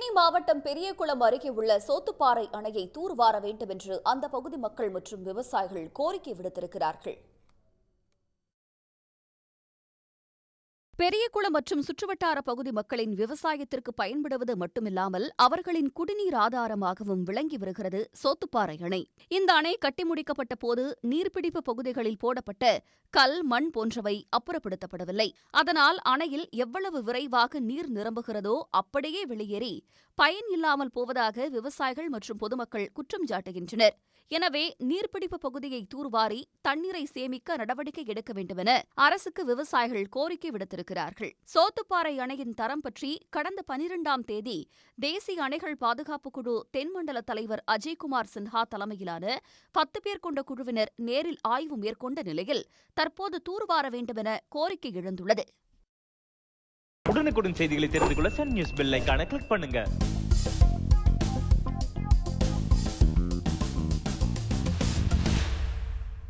தேனி மாவட்டம் பெரியகுளம் அருகே உள்ள சோத்துப்பாறை அணையை தூர்வார வேண்டும் என்று அந்த பகுதி மக்கள் மற்றும் விவசாயிகள் கோரிக்கை விடுத்திருக்கிறார்கள். பெரியகுளம் மற்றும் சுற்றுவட்டார பகுதி மக்களின் விவசாயத்திற்கு பயன்படுவது மட்டுமில்லாமல் அவர்களின் குடிநீர் ஆதாரமாகவும் விளங்கி வருகிறது சோத்துப்பாறை அணை. இந்த அணை கட்டி முடிக்கப்பட்ட போது நீர்பிடிப்பு பகுதிகளில் போடப்பட்ட கல் மண் போன்றவை அப்புறப்படுத்தப்படவில்லை. அதனால் அணையில் எவ்வளவு விரைவாக நீர் நிரம்புகிறதோ அப்படியே வெளியேறி பயன் இல்லாமல் போவதாக விவசாயிகள் மற்றும் பொதுமக்கள் குற்றம் சாட்டுகின்றனர். எனவே நீர்பிடிப்பு பகுதியை தூர்வாரி தண்ணீரை சேமிக்க நடவடிக்கை எடுக்க வேண்டுமென அரசுக்கு விவசாயிகள் கோரிக்கை வருகிறார்கள் சோத்துப்பாறை அணையின் தரம் பற்றி கடந்த பனிரெண்டாம் தேதி தேசிய அணைகள் பாதுகாப்பு குழு தென்மண்டல தலைவர் அஜய்குமார் சின்ஹா தலைமையிலான பத்து பேர் கொண்ட குழுவினர் நேரில் ஆய்வு மேற்கொண்ட நிலையில் தற்போது தூர்வார வேண்டுமென கோரிக்கை எழுந்துள்ளது. உடனுக்குடன் செய்திகளை தெரிந்து கொள்ள சன் நியூஸ் பெல் கிளிக் பண்ணுங்க.